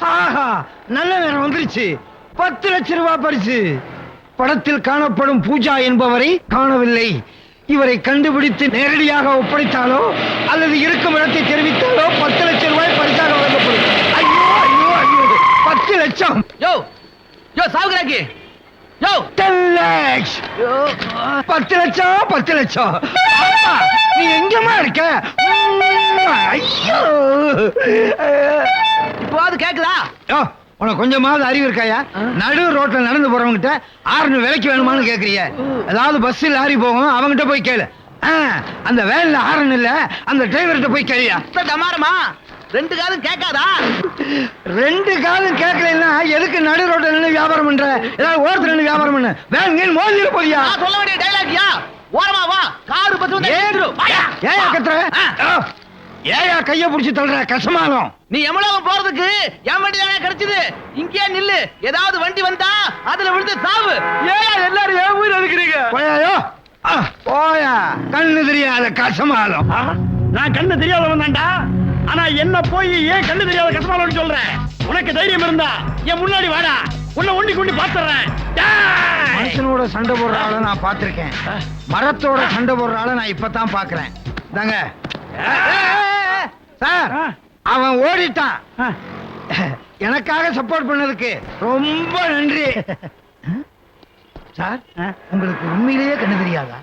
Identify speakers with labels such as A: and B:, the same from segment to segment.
A: ஆஹா நல்ல நேரம் வந்துருச்சு. பத்து லட்சம் ரூபாய் பரிசு. படத்தில் காணப்படும் பூஜா என்பவரை காணவில்லை. இவரை கண்டுபிடித்து நேரடியாக ஒப்படைத்தாலோ அல்லது இருக்கும் இடத்தை தெரிவித்தாலோ பத்து லட்சம் ரூபாய் பரிசாக வழங்கப்படும். ஐயோ ஐயோ ஐயோ பத்து லட்சம்.
B: யோ யோ சாவுகிறாக்கி. யோ.
A: 10 lakhs. பத்து லட்சம் பத்து லட்சம். நீ எங்கம்மா இருக்க? ஐயோ.
B: இப்போது கேக்குதா?
A: யோ, உனக்கு கொஞ்சமாவது அறிவு இருக்காயா? நடு ரோட்ல நடந்து போறவங்கிட்ட ஆறுனு விலைக்கு வேணுமான்னு கேக்குறிய. ஏதாவது பஸ் லாரி போகும் அவங்கிட்ட போய் கேளு. அந்த வேன்ல ஆரன் இல்ல அந்த டிரைவர்கிட்ட போய் கேளியா.
B: இந்த டமாரமா ரெண்டு காலம் கேட்காதா?
A: ரெண்டு காலம் கேட்கலன்னா எதுக்கு நடு ரோட்ல நின்று வியாபாரம் பண்ற? ஏதாவது ஓரத்துல நின்று வியாபாரம் பண்ணு. வேன் கீழ் மோதிர போறியா
B: சொல்ல வேண்டிய டைலாக்யா ஓரமா வா. காரு பஸ் வந்து
A: ஏன் கத்துற. ஏயா கைய புடிச்சு தள்ளுற கசமாலம்.
B: நீ எவ்வளவு போறதுக்கு? என் வண்டி தானே கிடைச்சது? இங்கே நில்லு. ஏதாவது வண்டி வந்தா அதுல விழுந்து சாவு. ஏயா எல்லாரும் ஏன் உயிர் எடுக்கிறீங்க
A: போயாயோ? ஆ, போயா. கண்ணு தெரியாத கசமாலம்.
C: நான் கண்ணு தெரியாதவன் தான்டா. ஆனா என்ன போய் ஏன் கண்ணு தெரியாத கசமாலன்னு சொல்றேன் உனக்கு தைரியம் இருந்தா என் முன்னாடி வாடா. உன்னை ஒண்டி கொண்டு பாத்துறேன்.
A: மனுஷனோட சண்டை போடுற ஆளை நான் பார்த்திருக்கேன். மரத்தோட சண்டை போடுற ஆளை நான் இப்பதான் பாக்குறேன் தாங்க சார். அவன் ஓடிட்டான். எனக்காக சப்போர்ட் பண்ணதுக்கு ரொம்ப நன்றி. சார் உங்களுக்கு உண்மையிலேயே கண்ணு தெரியாதா?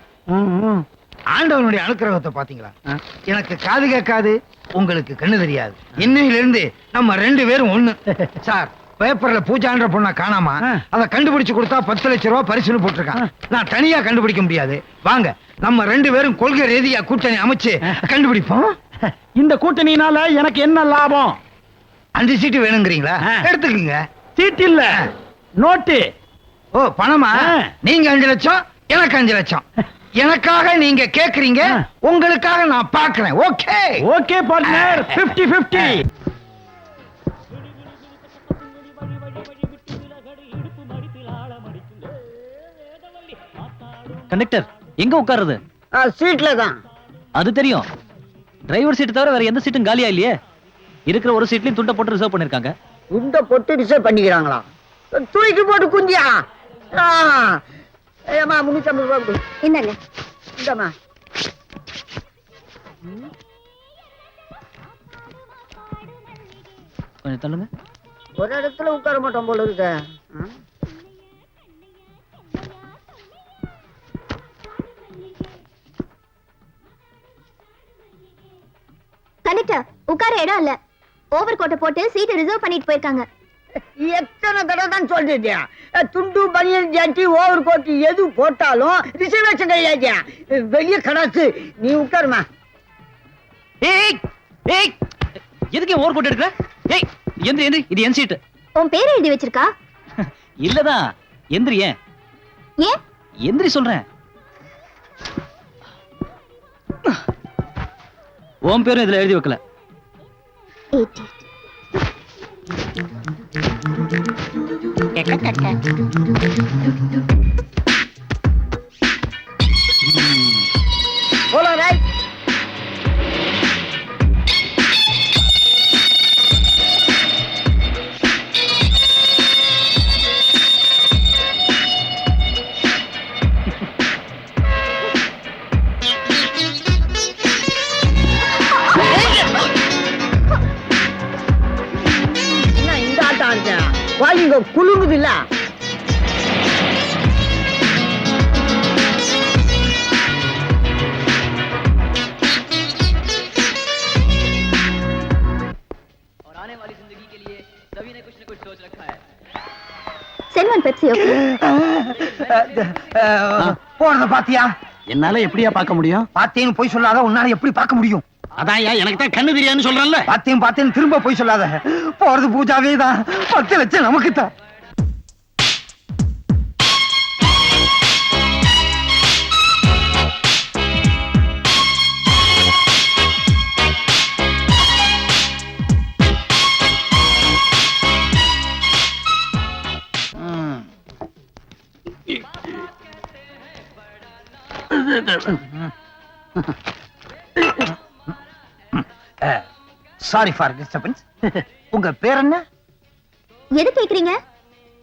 A: ஆண்டவனுடைய அனுக்கிரகத்தை பாத்தீங்களா எனக்கு காது கேட்காது உங்களுக்கு கண்ணு தெரியாது. இன்னையில இருந்து நம்ம ரெண்டு பேரும் ஒண்ணு. சார் பேப்பர்ல பூஜான்ற பொண்ண காணாம. அதை கண்டுபிடிச்சு கொடுத்தா பத்து லட்சம் ரூபாய் பரிசுன்னு போட்டிருக்கான். நான் தனியா கண்டுபிடிக்க முடியாது. வாங்க நம்ம ரெண்டு பேரும் கொள்கை ரீதியா கூட்டணி அமைச்சு கண்டுபிடிப்போம்.
C: இந்த கூட்டணியினால எனக்கு என்ன லாபம்?
A: அஞ்சு சீட்டு வேணுங்கிறீங்களா. எடுத்துக்கங்க.
C: சீட் இல்ல. நோட்டு.
A: ஓ பணமா. நீங்க அஞ்சு லட்சம் எனக்கு அஞ்சு லட்சம். எனக்காக நீங்க கேக்குறீங்க. உங்களுக்காக நான் பாக்குறேன். ஓகே.
C: ஓகே பார்ட்னர் 50 50
D: கண்டக்டர் எங்க உட்காருது
E: சீட்ல தான்.
D: அது தெரியும். டிரைவர் சீட் தவிர வேற எந்த சீட்டும் காலியா இல்லையே? இருக்கிற ஒரு சீட்லயும் துண்டை போட்டு ரிசர்வ் பண்ணிருக்காங்க.
E: இந்த பொட்டு ரிசர்வ் பண்ணிக்கிறாங்களா? தூக்கி போட்டு குந்தியா? ஆ. ஏம்மா முன்னூத்தி ஐம்பது ரூபா கொடு.
F: என்னங்க?
E: இந்தம்மா.
D: கொஞ்சம் தள்ளுங்க.
E: ஒரு இடத்துல உட்கார மாட்டோம் போல இருக்க.
F: கண்டக்டர் உட்கார இடம் இல்ல. ஓவர் கோட்டை போட்டு சீட் ரிசர்வ் பண்ணிட்டு போயிருக்காங்க.
E: எத்தனை தடவை தான் சொல்லிட்டியா துண்டு பனியன் ஜாட்டி ஓவர் கோட் எது போட்டாலும் ரிசர்வேஷன் கிடையாது வெளிய கடாசு நீ உட்காருமா.
D: ஏய் ஏய் எதுக்கு ஓவர் கோட் எடுக்கிற? ஏய் எந்திரி எந்திரி இது என் சீட்
F: உன் பேர் எழுதி வச்சிருக்கா?
D: இல்லதான் எந்திரி ஏன்?
F: ஏன்?
D: எந்திரி சொல்றேன். உன் பேரும் இதுல எழுதி வைக்கல
E: போலாம்
F: செல்வன் பெப்சி
A: போறத பாத்தியா?
C: என்னால எப்படியா பார்க்க முடியும்?
A: பாத்தேன்னு போய் சொல்லாத உன்னால எப்படி பார்க்க முடியும்?
C: அதான் அதான்யா எனக்கு தான் கண்ணு தெரியாதுன்னு சொல்றேன்ல?
A: பாத்தியும் பாத்தேன்னு திரும்ப போய் சொல்லாத. போறது பூஜாவே தான். பத்து லட்சம் நமக்கு தான். சாரி ஃபார் டிஸ்டர்பன்ஸ் உங்க பேர் என்ன?
F: எது கேக்குறீங்க?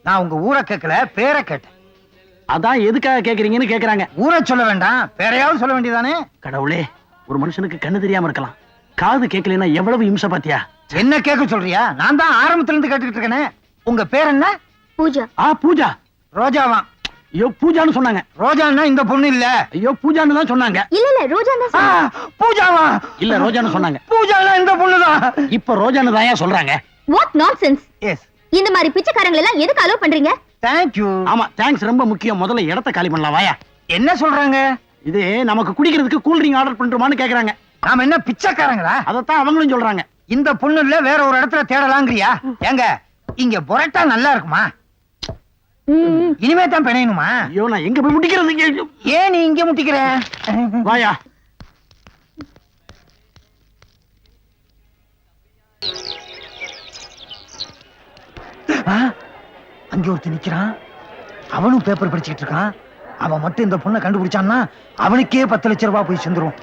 A: நான் உங்க ஊரை கேட்கல பேரை கேட்டேன்.
G: அதான் எதுக்காக கேக்குறீங்கன்னு கேக்குறாங்க.
A: ஊரை சொல்ல வேண்டாம் பேரையாவது சொல்ல வேண்டியதானே
G: கடவுளே ஒரு மனுஷனுக்கு கண்ணு தெரியாம இருக்கலாம். காது கேட்கலன்னா எவ்வளவு இம்சை பாத்தியா?
A: என்ன கேட்க சொல்றியா? நான் தான் ஆரம்பத்துல இருந்து கேட்டுக்கிட்டு இருக்கேனே. உங்க பேர் என்ன?
F: பூஜா.
G: ஆ பூஜா.
A: ரோஜாவா
G: ஐயோ பூஜான்னு சொன்னாங்க.
A: ரோஜான்னா இந்த பொண்ணு இல்ல.
G: ஐயோ பூஜான்னு தான் சொன்னாங்க.
F: இல்ல இல்ல ரோஜா தான்
A: ஆ,
F: சொன்னேன்.
A: பூஜாவா?
G: இல்ல ரோஜான்னு சொன்னாங்க.
A: பூஜானா இந்த பொண்ணுதான்
G: இப்ப ரோஜான்னு தான் ஏன் சொல்றாங்க.
F: வாட் நான்சென்ஸ்
A: எஸ்
F: இந்த மாதிரி பிச்சைக்காரங்களை எல்லாம் எதுக்கு அலோவ் பண்றீங்க?
A: தேங்க்யூ
G: ஆமா தேங்க்ஸ் ரொம்ப முக்கியம். முதல்ல இடத்த காலி பண்ணலாம் வாயா.
A: என்ன சொல்றாங்க?
G: இது நமக்கு குடிக்கிறதுக்கு கூல் ட்ரிங்க் ஆர்டர் பண்றோமான்னு கேக்குறாங்க.
A: நாம என்ன பிச்சைக்காரங்களா?
G: அதைத்தான் அவங்களும் சொல்றாங்க.
A: இந்த பொண்ணு இல்ல வேற ஒரு இடத்துல தேடலாங்கிறியா? ஏங்க இங்க புரட்டா நல்லா இருக்குமா. இனிமே தான் பிணையணுமா?
G: ஐயோ நான் எங்க போய் முடிக்கிறதுக்கு
A: ஏன் நீ இங்க முட்டிக்கிற?
G: வாயா.
A: அங்க ஒருத்தன் நிக்கிறான். அவனும் பேப்பர் படிச்சுக்கிட்டு இருக்கான். அவன் மட்டும் இந்த பொண்ணை கண்டுபிடிச்சான்னா அவனுக்கே பத்து லட்சம் ரூபாய் போய் சேர்ந்துரும்.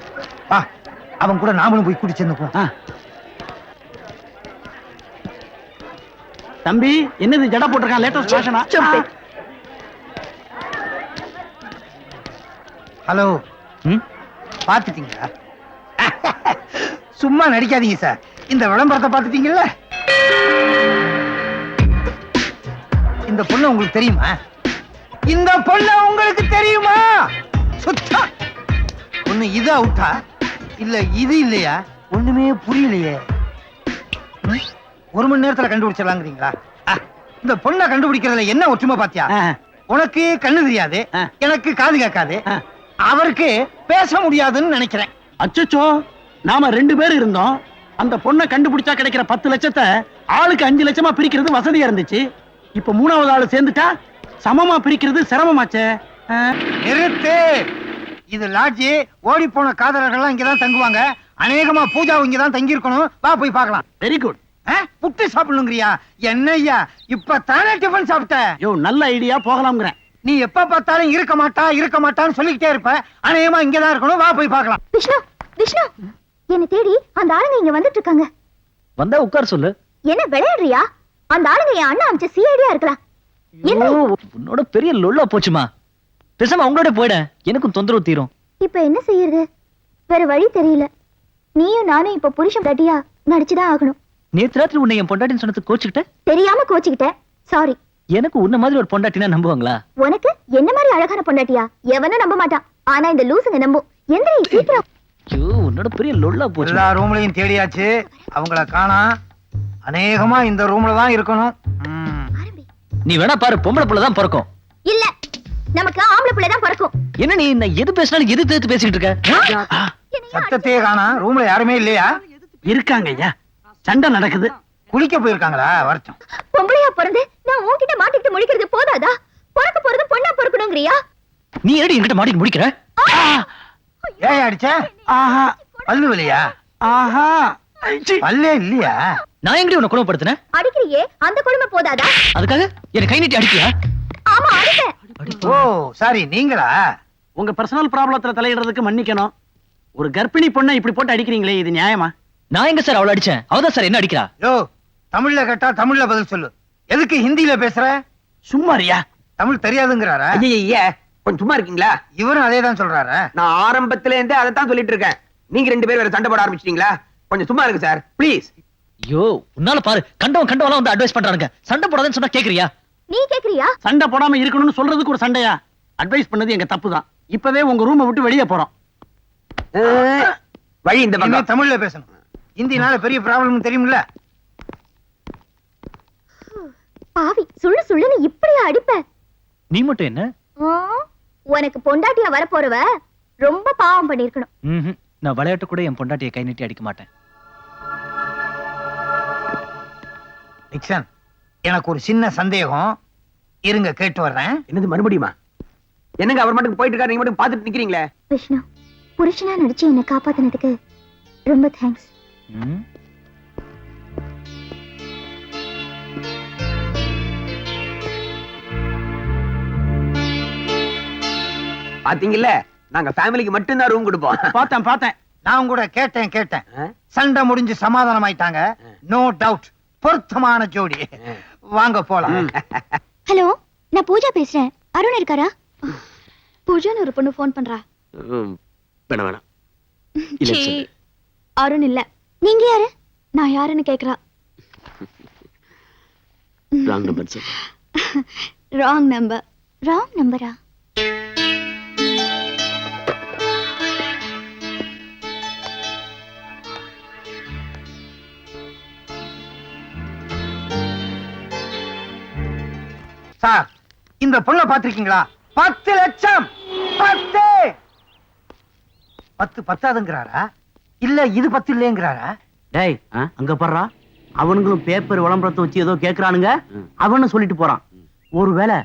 A: வா அவன் கூட நாமளும் போய் கூட்டி சேர்ந்துக்குவோம்.
G: தம்பி என்னது ஜடா போட்டிருக்கான்? லேட்டஸ்ட் ஃபேஷனா
A: ஹலோ
D: ம்?
A: பாத்துட்டீங்களா சும்மா நடிக்காதீங்க சார் இந்த விளம்பரத்தை பாத்துட்டீங்கல்ல இந்த பொண்ணு உங்களுக்கு தெரியுமா? இந்த பொண்ணு உங்களுக்கு தெரியுமா? சுத்தா! ஒண்ணு இது அவுட்டா? இல்ல இது இல்லையா? ஒண்ணுமே புரியலையே? ஒரு மணி நேரத்துல கண்டுபிடிச்சிடலாங்கிறீங்களா இந்த பொண்ணை கண்டுபிடிக்கிறதுல என்ன ஒற்றுமை பாத்தியா. உனக்கு கண்ணு தெரியாது. எனக்கு காது கேட்காது. அவருக்கு பேச முடியாதுன்னு நினைக்கிறேன்
G: அச்சச்சோ நாம ரெண்டு பேர் இருந்தோம் அந்த பொண்ணை கண்டுபிடிச்சா கிடைக்கிற பத்து லட்சத்தை ஆளுக்கு அஞ்சு லட்சமா பிரிக்கிறது வசதியா இருந்துச்சு இப்ப மூணாவது ஆளு சேர்ந்துட்டா சமமா பிரிக்கிறது சிரமமாச்சே.
A: நிறுத்து இது லாட்ஜி ஓடி போன காதலர்கள்லாம் இங்கதான் தங்குவாங்க அநேகமா பூஜா இங்கதான் தங்கி இருக்கணும் வா போய் பார்க்கலாம்
G: வெரி குட்?
A: புட்டு சாப்பிடணுங்கிறியா? என்ன ஐயா இப்ப தானே டிஃபன் சாப்பிட்ட?
G: யோ நல்ல ஐடியா போகலாம்ங்கிறேன்.
A: நீ எப்ப பார்த்தாலும் இருக்க மாட்டா இருக்க மாட்டான்னு சொல்லிக்கிட்டே இருப்ப. அநேகமா இங்கதான் இருக்கணும் வா போய் பார்க்கலாம்.
F: விஷ்ணு விஷ்ணு என்ன தேடி அந்த ஆளுங்க இங்க வந்துட்டு இருக்காங்க
D: வந்தா உட்கார் சொல்லு.
F: என்ன விளையாடுறியா? அந்த ஆளுங்க என் அண்ணா அமைச்ச சிஐடியா இருக்கலாம். என்ன?
D: ஓ, உன்னோட பெரிய லொல்லா போச்சுமா. பேசாம அவங்களோட போயிட. எனக்கும் தொந்தரவு தீரும்.
F: இப்ப என்ன செய்யறது? வேற வழி தெரியல. நீயும் நானும் இப்ப புருஷன் தட்டியா நடிச்சுதான் ஆகணும்.
D: நேத்து ராத்திரி உன்னை என் பொண்டாட்டின்னு சொன்னது கோச்சுக்கிட்ட?
F: தெரியாம கோச்சுக்கிட்டேன். சாரி
D: எனக்கு உன்ன மாதிரி ஒரு பொண்டாட்டினா நம்புவாங்களா?
F: உனக்கு என்ன மாதிரி அழகான பொண்டாட்டியா? எவனும் நம்ப மாட்டான். ஆனா இந்த லூசுங்க நம்பும் எந்திரி சீக்கிரம்.
D: ஐயோ உன்னோட பெரிய லொல்லா போச்சு.
A: எல்லா ரூம்லயும் தேடியாச்சு. அவங்கள காணா. அநேகமா இந்த ரூம்ல தான் இருக்கணும்.
D: நீ வேணா பாரு பொம்பளை புள்ள தான் பிறக்கும்.
F: இல்ல. நமக்கு ஆம்பளை பிள்ளை தான் பிறக்கும்.
D: என்ன நீ நான் எது பேசினாலும் எது தேர்த்து பேசிக்கிட்டு இருக்க?
A: சத்தத்தையே காணா. ரூம்ல யாருமே இல்லையா?
G: இருக்காங்க ஐயா. சண்டை நடக்குது.
A: குளிக்க போயிருக்காங்களா? வரட்டும்
F: பொம்பளையா பிறந்து நான் உன்கிட்ட மாட்டிக்கிட்டு முழிக்கிறது போதாதா? பிறக்க போறது பொண்ணா பிறக்கணுங்கிறியா?
D: நீ ஏடி என்கிட்ட மாட்டிட்டு முடிக்கிற
A: ஏன் அடிச்ச?
G: ஆஹா.
A: பல்லு வலியா?
G: ஆஹா.
A: பல்லே இல்லையா?
D: நான் எங்கடி உன்னை குணப்படுத்தினேன்?
F: அடிக்கிறியே? அந்த கொடுமை போதாதா?
D: அதுக்காக எனக்கு கை நீட்டி அடிக்கியா
F: ஆமா அடிப்பேன்.
A: ஓ சாரி நீங்களா?
G: உங்க பர்சனல் ப்ராப்ளத்துல தலையிடுறதுக்கு மன்னிக்கணும். ஒரு கர்ப்பிணி பொண்ணை இப்படி போட்டு அடிக்கிறீங்களே இது நியாயமா?
D: நான் எங்க சார் அவளை அடிச்சேன்? அவதான் சார் என்ன அடிக்கிறா?
A: யோ தமிழ்ல கேட்டா தமிழ்ல பதில் சொல்லு. எதுக்கு ஹிந்தியில பேசுற?
G: சும்மாரியா
A: தமிழ் தெரியாதுங்கிறாரா?
H: ஐயா கொஞ்சம் சும்மா இருக்கீங்களா?
A: இவரும் அதே தான் சொல்றாரு.
H: நான் ஆரம்பத்துல இருந்தே அதை தான் சொல்லிட்டு இருக்கேன். நீங்க ரெண்டு பேரும் வேற சண்டை போட ஆரம்பிச்சிட்டீங்களா? கொஞ்சம் சும்மா இருங்க சார் ப்ளீஸ்
D: ஐயோ உன்னால பாரு கண்டவன் கண்டவெல்லாம் வந்து அட்வைஸ் பண்றானுங்க. சண்டை போடாதேன்னு சொன்னா கேக்குறியா?
F: நீ கேக்குறியா?
G: சண்டை போடாம இருக்கணும்னு சொல்றதுக்கு ஒரு சண்டையா? அட்வைஸ் பண்ணது எங்க தப்பு தான். இப்பவே உங்க ரூமை விட்டு வெளியே போறோம்.
H: வழி இந்த பக்கம்.
A: தமிழ்ல பேசணும். ஹிந்தினால பெரிய ப்ராப்ளம் தெரியும்ல?
F: பாவி சுள்ளு சுள்ளுன்னு இப்படியா அடிப்ப?
D: நீ மட்டும் என்ன?
F: உனக்கு பொண்டாட்டியா வரப்போறவ ரொம்ப பாவம் பண்ணிருக்கணும்.
D: நான் விளையாட்டு கூட என் பொண்டாட்டியை கை நீட்டி அடிக்க மாட்டேன்.
A: நிக்சன் எனக்கு ஒரு சின்ன சந்தேகம். இருங்க கேட்டு வர்றேன்.
H: என்னது மறுபடியுமா? என்னங்க அவர் மட்டும் போயிட்டு இருக்காரு நீங்க மட்டும் பாத்துட்டு நிக்கிறீங்களே?
F: விஷ்ணு புருஷனா நடிச்சு என்னை காப்பாத்தினதுக்கு ரொம்ப தேங்க்ஸ்?
H: பாத்தீங்கல்ல? நாங்க ஃபேமிலிக்கு மட்டும் தான் ரூம் கொடுப்போம்.
G: பார்த்தேன் பார்த்தேன்.
A: நான் கூட கேட்டேன் கேட்டேன்? சண்டை முடிஞ்சு சமாதானம் ஆயிட்டாங்க நோ டவுட் பொருத்தமான ஜோடி. வாங்க போலாம்.
F: ஹலோ நான் பூஜா பேசுறேன். அருண் இருக்காரா? பூஜான்னு ஒரு பொண்ணு ஃபோன் பண்றா.
D: வேணாம் வேணாம்.
F: அருண் இல்ல. நீங்க யாரு? நான் யாருன்னு கேக்குறா.
D: Wrong number sir
F: wrong number wrong நம்பரா
A: சார் இந்த பொண்ணை பாத்திருக்கீங்களா பத்து லட்சம்! பத்து! பத்து பத்தாதுங்கிறாரா? இல்ல இது பத்து இல்லைங்கிறாரா?
C: டேய் அங்க பாடுறா அவனுங்களும் பேப்பர் விளம்பரத்தை வச்சு ஏதோ கேக்குறானுங்க. அவனு சொல்லிட்டு போறான். ஒருவேளை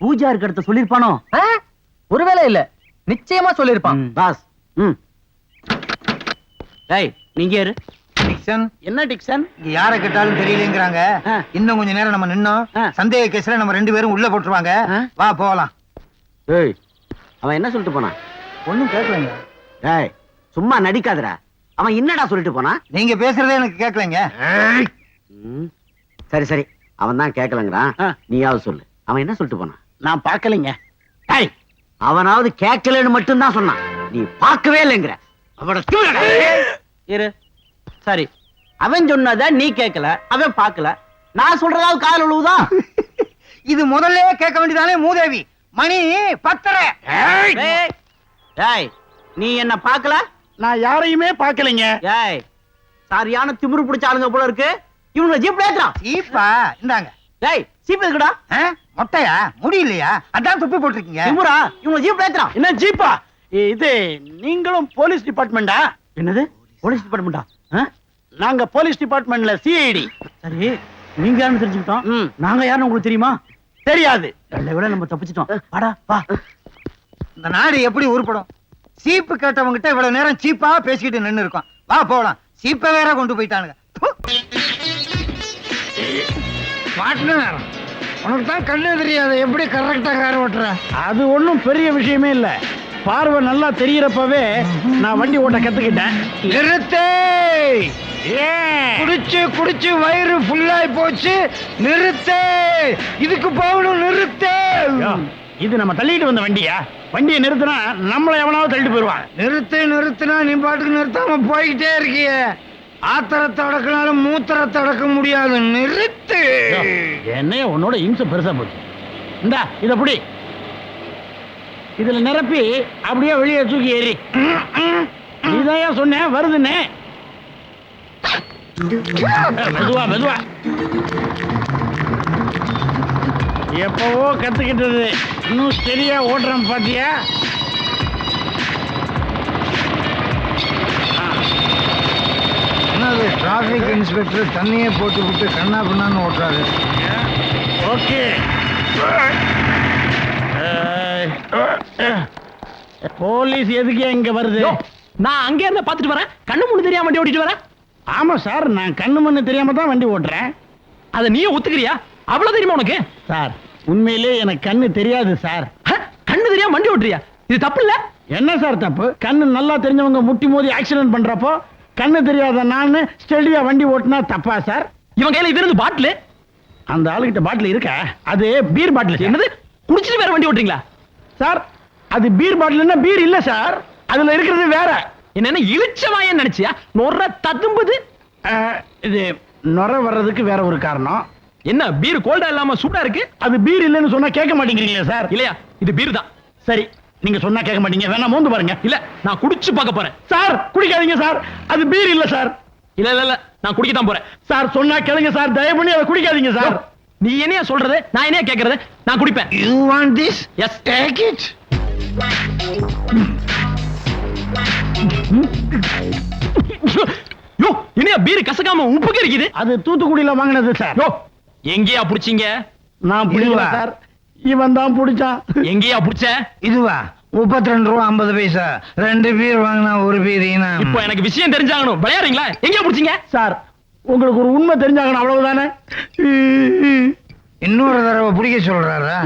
C: பூஜா இருக்க இடத்த சொல்லிருப்பானோ
B: ஒருவேளை இல்ல. நிச்சயமா சொல்லிருப்பான்
C: பாஸ். ம். டேய் நீங்க யாரு?
A: டிக்சன்.
C: என்ன டிக்சன்?
A: இங்க யார கேட்டாலும் தெரியலங்கிறாங்க.
C: ஆ.
A: இன்னும் கொஞ்ச நேரம் நம்ம நின்னோம்.
C: ஆ.
A: சந்தேக கேஸ்ல நம்ம ரெண்டு பேரும் உள்ள போட்டுருவாங்க.
C: ஆ.
A: வா போகலாம்.
C: ஏய் அவன் என்ன சொல்லிட்டு போனான்?
A: ஒண்ணும் கேட்கலங்க
C: டேய் சும்மா நடிக்காதடா. அவன் என்னடா சொல்லிட்டு போனான்
A: நீங்க பேசுறதே எனக்கு கேட்கலங்க.
C: சரி சரி. அவன் தான் கேட்கலங்கிறான் நீயாவது சொல்லு. அவன் என்ன சொல்லிட்டு போனான்? நான் பார்க்கலைங்க. டேய்! அவனாவது கேட்கலன்னு மட்டும்தான் சொன்னான். நீ பார்க்கவே இல்லைங்கிற. அவட இரு. சரி. அவன் சொன்னத நீ கேட்கல அவன் பார்க்கல. நான் சொல்றதாவது காதல் உழுவுதா
A: இது முதல்ல கேட்க வேண்டியதானே மூதேவி? மணி பத்தரை.
C: டேய், டேய்! நீ என்ன பார்க்கல?
G: நான் யாரையுமே பார்க்கலைங்க.
C: ஏய் சரியான திமிரு பிடிச்ச ஆளுங்க போல இருக்கு. இவங்க ஜீப்ல ஏத்துறான்.
A: சீப்பா இந்தாங்க.
C: டேய் சீப் எதுக்குடா?
A: ஆ? மொட்டையா? முடியலையா அதான் துப்பி போட்டிருக்கீங்க.
C: திமுறா இவங்க ஜீப்ல ஏத்துறான்.
G: என்ன ஜீப்பா இது நீங்களும் போலீஸ் டிபார்ட்மெண்டா
C: என்னது? போலீஸ் டிபார்ட்மெண்டா
G: நாங்க போலீஸ் டிபார்ட்மெண்ட்ல சிஐடி
C: சரி நீங்க யாருன்னு தெரிஞ்சுக்கிட்டோம். ம். நாங்க யாருன்னு உங்களுக்கு தெரியுமா?
G: தெரியாது.
C: விட நம்ம தப்பிச்சிட்டோம். வாடா வா.
A: இந்த நாடு எப்படி உருப்படும்? சீப்பு கேட்டவங்கிட்ட இவ்வளவு நேரம் சீப்பா பேசிக்கிட்டு நின்னு இருக்கோம். வா போலாம். சீப்பை வேற கொண்டு போயிட்டானுங்க. மாட்டின நேரம் உனக்கு தான் கண்ணு தெரியாது. எப்படி கரெக்டா கார் ஓட்டுற?
G: அது ஒண்ணும் பெரிய விஷயமே இல்ல. பார்வை நல்லா தெரியறப்பவே நான் வண்டி ஓட்ட கத்துக்கிட்டேன்.
A: நிறுத்து! குடிச்சு குடிச்சு வயிறு ஃபுல்லாய் போச்சு. நிறுத்து! இதுக்கு போகணும் நிறுத்து!
G: இது நம்ம தள்ளிட்டு வந்த வண்டியா? வண்டியை நிறுத்தினா நம்மள எவனாவது தள்ளிட்டு போயிருவான்
A: நிறுத்து நிறுத்துனா நீ பாட்டுக்கு நிறுத்தாம போய்கிட்டே இருக்கிய. ஆத்திரத்தை அடக்கினாலும் மூத்திரத்தை அடக்க முடியாது. நிறுத்து.
G: என்னைய உன்னோட இம்சை பெருசா போச்சு. இந்தா இத புடி. இதுல நிரப்பி அப்படியே வெளியே தூக்கி ஏறி. ஏன் சொன்னேன் வருதுன்னு. மெதுவா மெதுவா. எப்பவோ கத்துக்கிட்டது இன்னும் சரியா ஓட்டுறேன் பாத்தியா?
A: என்னது டிராபிக் இன்ஸ்பெக்டர் தண்ணியே போட்டு விட்டு கண்ணா பின்னான்னு ஓட்டுறாரு.
G: ஓகே. போலீஸ் எதுக்கு இங்க வருது?
D: நான் அங்கே இருந்து பாத்துட்டு வரேன். கண்ணு முன்னு தெரியாம வண்டி ஓட்டிட்டு வரேன்.
G: ஆமா சார் நான் கண்ணு மண்ணு தெரியாம தான் வண்டி ஓட்டுறேன்.
D: அத நீயே ஒத்துக்கிறியா? அவ்வளவு தெரியுமா உனக்கு?
G: சார் உண்மையிலே எனக்கு கண்ணு தெரியாது சார்?
D: கண்ணு தெரியாம வண்டி ஓட்டுறியா? இது தப்பு இல்ல
G: என்ன சார் தப்பு? கண்ணு நல்லா தெரிஞ்சவங்க முட்டி மோதி ஆக்சிடென்ட் பண்றப்போ கண்ணு தெரியாத நான் ஸ்டெடியா வண்டி ஓட்டுனா தப்பா சார்?
D: இவன் கையில இது இருந்து பாட்டில்?
G: அந்த ஆளுகிட்ட பாட்டில் இருக்கா? அது பீர் பாட்டில்
D: என்னது? குடிச்சிட்டு வேற வண்டி ஓட்டுறீங்களா?
G: சார் அது பீர் பாட்டில்னா பீர் இல்ல சார். அதுல இருக்கிறது வேற.
D: என்ன இழிச்சவாயன்னு நினைச்சியா? நொற ததும்புது?
G: இது நுர வர்றதுக்கு வேற ஒரு காரணம்.
D: என்ன பீர் கோல்டா இல்லாம சூடா இருக்கு?
G: அது பீர் இல்லைன்னு சொன்னா கேட்க மாட்டேங்கிறீங்களே சார்?
D: இல்லையா இது பீர் தான்.
G: சரி நீங்க சொன்னா கேட்க மாட்டீங்க வேணா மோந்து பாருங்க.
D: இல்ல நான் குடிச்சு பார்க்க போறேன்.
G: சார் குடிக்காதீங்க சார் அது பீர் இல்ல சார்.
D: இல்ல இல்ல இல்ல நான் குடிக்க தான் போறேன்.
G: சார் சொன்னா கேளுங்க சார் தயவு பண்ணி அதை குடிக்காதீங்க சார்.
D: நீ என்னையா சொல்றது? நான் என்னையா கேக்குறது நான் குடிப்பேன்.
A: You want this
D: yes
A: take it
D: யோ என்னையா பீர் கசக்காம உப்பு கறிக்குது
G: அது தூத்துக்குடியில வாங்கினது சார்.
D: யோ எங்கேயா புடிச்சீங்க?
G: நான்
A: இதுவா?
G: சார். இவன் தான் பிடிச்சான்.
D: எங்கேயா புடிச்ச?
A: இதுவா? முப்பத்தி ரெண்டு ரூபா ஐம்பது பைசா. ரெண்டு பீர் வாங்கினா ஒரு பீர்
D: இப்போ எனக்கு விஷயம் தெரிஞ்சாகணும். விளையாடுறீங்களா? எங்கேயா புடிச்சீங்க?
G: சார் உங்களுக்கு ஒரு உண்மை தெரிஞ்சாகணும். அவ்வளவுதானே?
A: இன்னொரு தடவை பிடிக்க சொல்றாரா.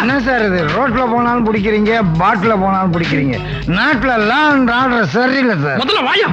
A: என்ன சார் இது? ரோட்ல போனாலும் பிடிக்கிறீங்க பாட்டில போனாலும் பிடிக்கிறீங்க. நாட்டுல லாண்ட் ஆர்டர் சரியில்லை சார்.
D: முதல்ல வாயா.